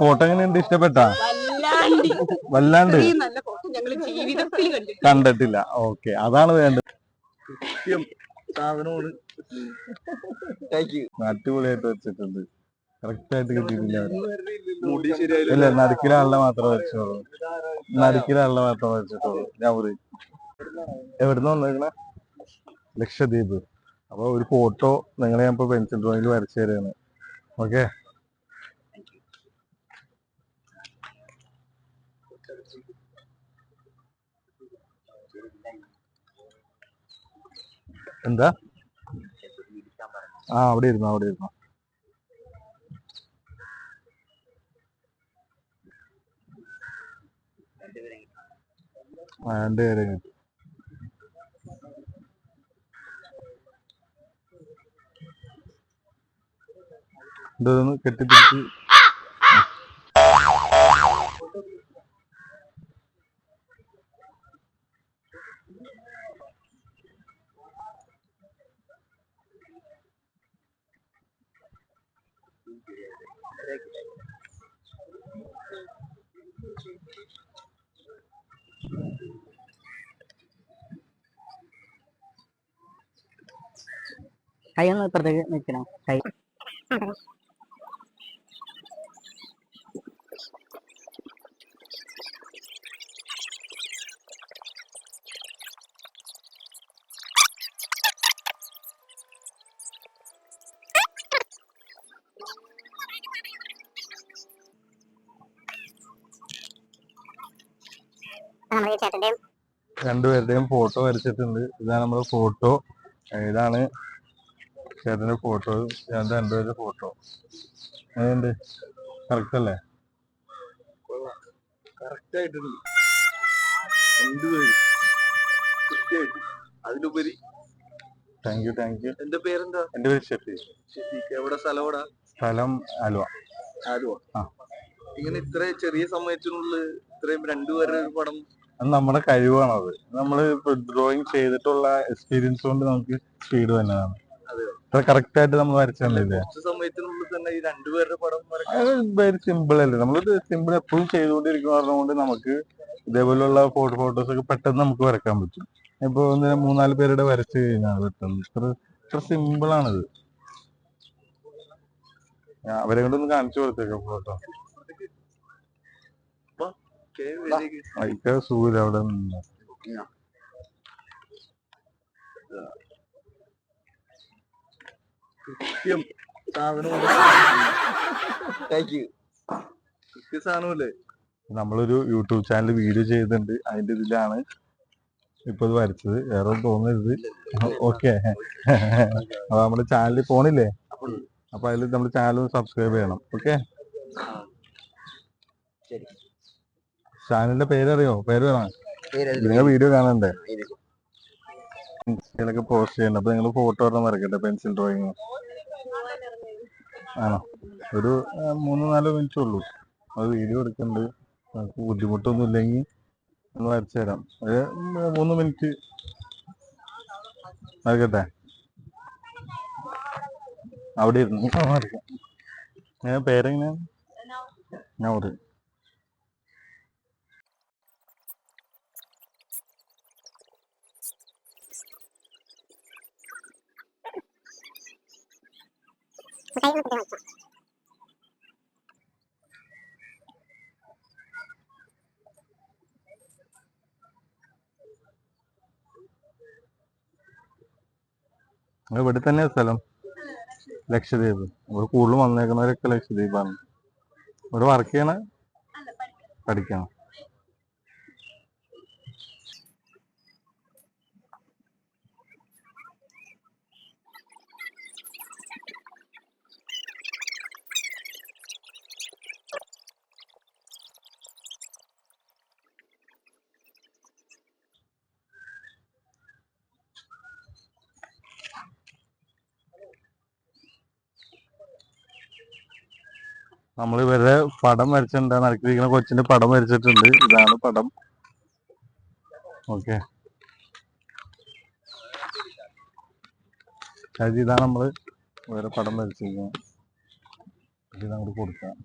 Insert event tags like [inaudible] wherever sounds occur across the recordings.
Photo എങ്ങനെയുണ്ട് ഇഷ്ടപ്പെട്ടാ? വല്ലാണ്ട്. കണ്ടിട്ടില്ല. കണ്ടിട്ടില്ല. ഓക്കെ അതാണ് വേണ്ടത്. അടിപൊളിയായിട്ട് വെച്ചിട്ടുണ്ട്. കറക്റ്റ് ആയിട്ട് കിട്ടിയിട്ടില്ല അവർ. മുടി ശരിയായില്ല. ഇല്ല നടുക്കിലാളിനെ മാത്രമേ വെച്ചോളൂ നടുക്കിലാളിനെ മാത്രമേ വെച്ചിട്ടുള്ളൂ. ഞാൻ പറയും. എവിടുന്ന് വന്നേക്കണേ? ലക്ഷദ്വീപ്. അപ്പൊ ഒരു ഫോട്ടോ നിങ്ങളെ ഞാൻ ഇപ്പൊ പെൻസിൽ ഡ്രോയിങ്ങിൽ വരച്ചു തരാണ്. ഓക്കെ? എന്താ? ആ അവിടെ ഇരുന്നു അവിടെ ഇരുന്നു. രണ്ട് പേരെ കിട്ടി. ഇതൊന്ന് കെട്ടിപ്പിടിച്ച്. Ayan lang talaga, nagkina. Ayan. നമ്മുടെ ചേട്ടന്റെയും രണ്ടുപേരുടെയും ഫോട്ടോ വരച്ചിട്ടുണ്ട്. ഇതാണ് നമ്മുടെ ഫോട്ടോ. ഇതാണ് ചേട്ടന്റെ ഫോട്ടോ. ഞാൻ രണ്ടുപേരുടെ ഫോട്ടോ. അതുണ്ട് കറക്റ്റ് അല്ലേ? കറക്റ്റ് ആയിട്ടുണ്ട്. രണ്ടുപേരും. കൃത്യമായിട്ട്. അതിലുപരി താങ്ക് യു താങ്ക് യു എന്റെ പേരെന്താ? എന്റെ പേര് ഷെഫി ഷെഫീഖ്. എവിടെ? സ്ഥലം എവിടെ? സ്ഥലം ആലുവ. ആലുവ. ഇങ്ങനെ ഇത്ര ചെറിയ സമയത്തിനുള്ളിൽ ഇത്രയും രണ്ടുപേരുടെ ഒരു പടം അത് നമ്മുടെ കഴിവാണത് നമ്മൾ ഡ്രോയിങ് ചെയ്തിട്ടുള്ള എക്സ്പീരിയൻസ് കൊണ്ട് നമുക്ക് സ്പീഡ് തന്നെയാണ്? അത്ര കറക്റ്റ് ആയിട്ട് നമ്മൾ വരച്ചല്ലേ വെരി സിമ്പിൾ അല്ലേ? നമ്മൾ സിമ്പിൾ എപ്പോഴും ചെയ്തുകൊണ്ടിരിക്കുന്ന പറഞ്ഞുകൊണ്ട് നമുക്ക് ഇതേപോലുള്ള ഫോട്ടോ ഫോട്ടോസ് ഒക്കെ പെട്ടെന്ന് നമുക്ക് വരക്കാൻ പറ്റും. ഇപ്പൊ മൂന്നാൽ പേരുടെ വരച്ചു കഴിഞ്ഞാൽ പെട്ടെന്ന്. ഇത്ര ഇത്ര സിമ്പിൾ ആണിത്. അവരെ കൊണ്ടൊന്ന് കാണിച്ചു കൊടുത്തേക്കാം ഫോട്ടോ അയക്ക സൂര്യ അവിടെ കൃത്യം സാധനം കൃത്യ സാധനമല്ലേ നമ്മളൊരു യൂട്യൂബ് ചാനൽ വീഡിയോ ചെയ്തിട്ടുണ്ട്. അതിന്റെ ഇതിലാണ് ഇപ്പൊ ഇത് വരച്ചത്. വേറെ തോന്നരുത്. ഓക്കെ അപ്പൊ നമ്മുടെ ചാനലിൽ പോണില്ലേ? അപ്പൊ അതിൽ നമ്മുടെ ചാനൽ സബ്സ്ക്രൈബ് ചെയ്യണം. ഓക്കെ ശരി. ചാനലിന്റെ പേരറിയോ? പേര് വേണം നിങ്ങൾ വീഡിയോ കാണണ്ടേ? ഇൻസ്റ്റയിലൊക്കെ പോസ്റ്റ് ചെയ്യണ്ട. അപ്പൊ നിങ്ങൾ ഫോട്ടോ ഒരെണ്ണം വരക്കട്ടെ പെൻസിൽ ഡ്രോയിങ് ആണോ? ഒരു മൂന്ന് നാല് മിനിറ്റ് ഉള്ളൂ. അത് വീഡിയോ എടുക്കണ്ട്. നമുക്ക് ബുദ്ധിമുട്ടൊന്നും ഇല്ലെങ്കിൽ നമ്മൾ വരച്ചു തരാം. ഒരു മൂന്ന് മിനിറ്റ് വരക്കട്ടെ? അവിടെ ഇരുന്നു. ഞാൻ പേരെങ്ങനെയാ? ഞാൻ പറയും ഇവിടെ തന്നെയാ സ്ഥലം? ലക്ഷദ്വീപ്. ഇവിടെ കൂടുതൽ വന്നേക്കുന്നവരൊക്കെ ലക്ഷദ്വീപാണ്. ഇവിടെ വർക്ക് ചെയ്യണ? പഠിക്കണം? നമ്മൾ ഇവരുടെ പടം വരച്ചിട്ടുണ്ട്. നടക്കിരിക്കുന്ന കൊച്ചിന്റെ പടം വരച്ചിട്ടുണ്ട്. ഇതാണ് പടം. ഓക്കെ. ഇതാണ് നമ്മൾ വേറെ പടം വരച്ചിരിക്കുന്നത് ഇത് അങ്ങോട്ട് കൊടുക്കാം.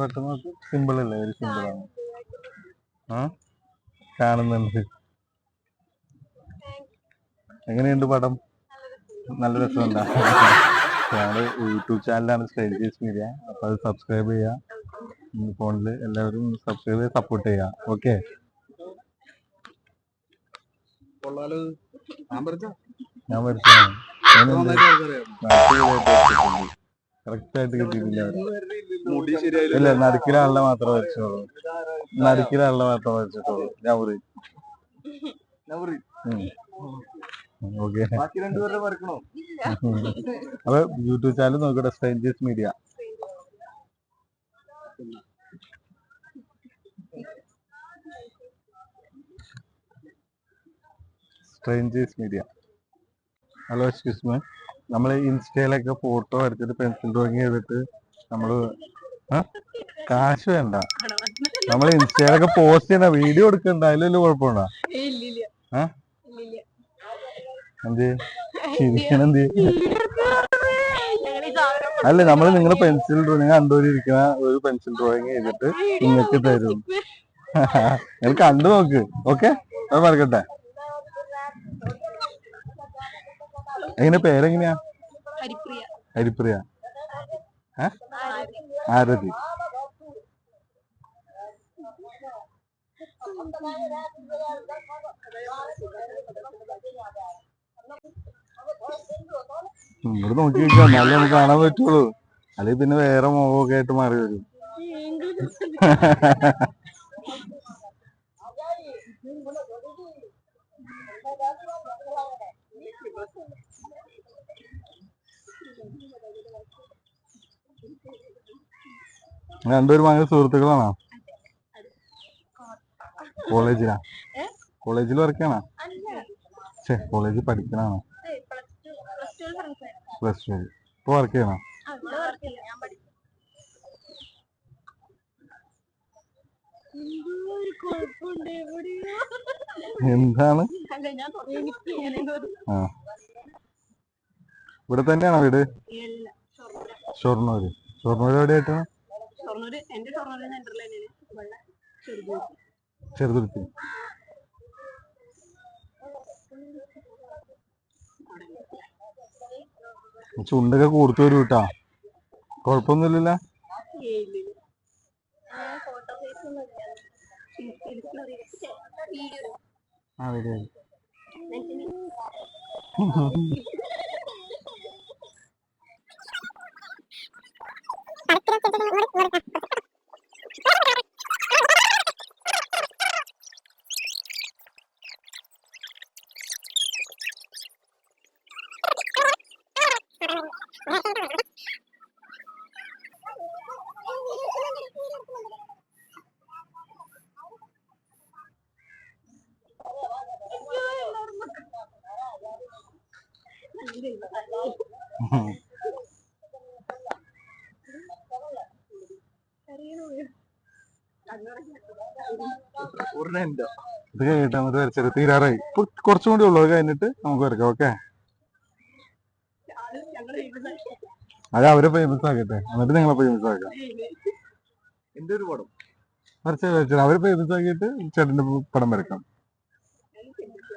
പെട്ടെന്ന് സിമ്പിൾ അല്ലേ? ഒരു സിമ്പിളാണ് ആ? കാണുന്നുണ്ട്. എങ്ങനെയുണ്ട് പടം? നല്ല രസമുണ്ടാ? ഞങ്ങൾ യൂട്യൂബ് ചാനലാണ് സ്റ്റൈൽജീസ് മീഡിയ അപ്പൊ അത് സബ്സ്ക്രൈബ് ചെയ്യുക ഫോണിൽ എല്ലാവരും സബ്സ്ക്രൈബ് ചെയ്ത് സപ്പോർട്ട് ചെയ്യുക ഓക്കെ ഞാൻ നന്നായിട്ട് കറക്റ്റ് ആയിട്ട് കിട്ടിയിട്ടില്ല. ഇല്ല നടുക്കിലാളുടെ മാത്രമേ വരച്ചോളൂ നടുക്കിലാളുടെ മാത്രം വരച്ചിട്ടുള്ളൂ ഞാൻ പറയും ഞാൻ പറയും ഓക്കെ. ബാക്കി രണ്ടുപേരുടെ വരക്കണോ [laughs] അപ്പൊ യൂട്യൂബ് ചാനൽ നോക്കട്ടെ Strangers Media Strangers Media hello excuse me നമ്മൾ ഇൻസ്റ്റയിലൊക്കെ ഫോട്ടോ വരച്ചിട്ട് പെൻസിൽ ഡ്രോയിങ് ചെയ്തിട്ട് നമ്മൾ കാശ് വേണ്ട. നമ്മൾ ഇൻസ്റ്റയിലൊക്കെ പോസ്റ്റ് ചെയ്യണ വീഡിയോ എടുക്കണ്ട അതിലല്ലേ കുഴപ്പമുണ്ടോ എന്ത്? ചിരിക്കണെന്ത് അല്ല നമ്മൾ നിങ്ങളെ പെൻസിൽ ഡ്രോയിങ് കണ്ടുകൊണ്ടിരിക്കുന്ന ഒരു പെൻസിൽ ഡ്രോയിങ് ചെയ്തിട്ട് നിങ്ങൾക്ക് തരും. നിങ്ങൾ കണ്ടു നോക്ക് ഓക്കെ? അത് മറക്കട്ടെ. എങ്ങനെ പേരെങ്ങനെയാ? ഹരിപ്രിയ. ഹരിപ്രിയ? ആരതി. ഇവിടെ നോക്കി നിൽക്കാം എന്നാലേ നമുക്ക് കാണാൻ പറ്റുള്ളൂ. അല്ലെങ്കിൽ പിന്നെ വേറെ മുഖമൊക്കെ ആയിട്ട് മാറി വരും. രണ്ടുപേരും ഭയങ്കര സുഹൃത്തുക്കളാണോ? കോളേജിലാ? കോളേജിൽ വർക്ക് ചെയ്യണോ ഛേ കോളേജിൽ പഠിക്കണാണോ പ്ലസ് ടു ഇപ്പൊ വർക്ക് ചെയ്യണോ? എന്താണ്? ആ. ഇവിടെ തന്നെയാണോ വീട്? ഷൊർണൂര്. ഷൊർണൂര്. ഷൊർണൂർ എവിടെയായിട്ടാണ്? ഷൊർണൂര് എന്റെ ഷൊർണൂര് സെന്ററിൽ തന്നെയാണ്. ചെറുത്. ചെറുതുരുത്തി. ചുണ്ടൊക്കെ കൂർത്തു വരും കേട്ടാ വീഡിയോ ആ വീഡിയോ [laughs] ഇത് കഴിഞ്ഞിട്ട് നമുക്ക് വരച്ചത് തീരാറായി. ഇപ്പൊ കുറച്ചും കൂടി ഉള്ളു. അത് കഴിഞ്ഞിട്ട് നമുക്ക് വരക്കാം. ഓക്കെ അത് അവരെ ഫേമസ് ആക്കട്ടെ. എന്നിട്ട് നിങ്ങളെ ഫേമസ് ആക്കാം. എന്റെ ഒരു പടം. വരച്ച അവരെ ഫേമസ് ആക്കിയിട്ട് ചേട്ടന്റെ പടം വരക്കാം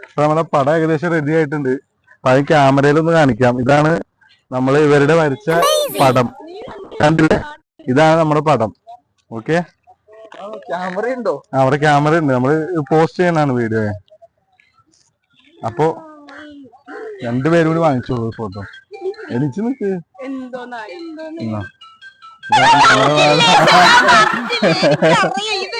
അപ്പൊ നമ്മളെ പടം ഏകദേശം റെഡി ആയിട്ടുണ്ട്. അപ്പൊ അത് ക്യാമറയിലൊന്ന് കാണിക്കാം. ഇതാണ് നമ്മൾ ഇവരുടെ വരച്ച പടം. കണ്ടില്ലേ? ഇതാണ് നമ്മുടെ പടം. ഓക്കെ ക്യാമറ ഉണ്ടോ? അവിടെ ക്യാമറ ഉണ്ട്. നമ്മൾ പോസ്റ്റ് ചെയ്യാനാണ് വീഡിയോ അപ്പോ രണ്ടുപേരും കൂടി വാങ്ങിച്ചോളൂ ഫോട്ടോ എനിക്ക് നിക്ക്. ഇത്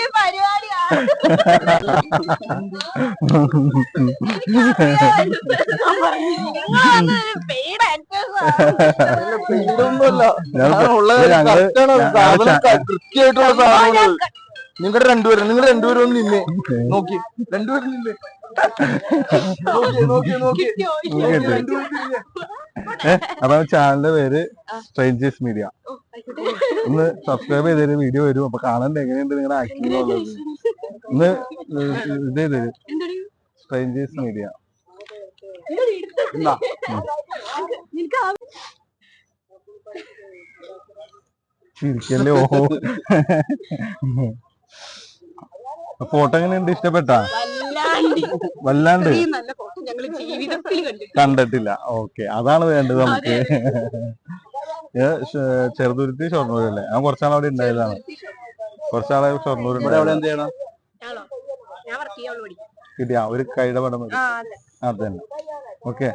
കൃത്യമായിട്ടുള്ള സാധനമാണ് നിങ്ങളുടെ രണ്ടുപേരും നിങ്ങൾ രണ്ടുപേരും ഒന്ന് നിന്നേ നോക്കി രണ്ടുപേരും നിന്നേ അപ്പൊ ചാനലിന്റെ പേര് സ്ട്രേഞ്ചേഴ്സ് മീഡിയ ഒന്ന് സബ്സ്ക്രൈബ് ചെയ്തൊരു വീഡിയോ വരും. അപ്പൊ കാണണ്ട എങ്ങനെയുണ്ട് നിങ്ങളുടെ ആക്ടിങ് ഉള്ളത്? ഒന്ന് ഇത് ചെയ്ത്. സ്ട്രേഞ്ചേഴ്സ് മീഡിയ ചിരിക്കല്ലേ? ഓ. ഫോട്ടോ എങ്ങനെയുണ്ട്? ഇഷ്ടപ്പെട്ടാ? വല്ലാണ്ട്. വല്ലാണ്ട്? ഇത്രയും നല്ല ഫോട്ടോ ഞങ്ങൾ ജീവിതത്തിൽ കണ്ടിട്ടില്ല. കണ്ടിട്ടില്ല. ഓക്കെ. അതാണ് വേണ്ടത് നമുക്ക്. ചെറുതുരുത്തി ഷൊർണൂർ അല്ലേ? ഞാൻ കുറച്ചാൾ അവിടെ ഉണ്ടായതാണ് കുറച്ചാളെ ഷൊർണൂർ ഇവിടെ എവിടെ ആണോ? ഞാൻ വർക്ക് ചെയ്യാൻ പഠിക്കും കിട്ടിയ ഒരു കൈയുടെ പടം മതി. അതെ. അത് തന്നെ. ഓക്കെ.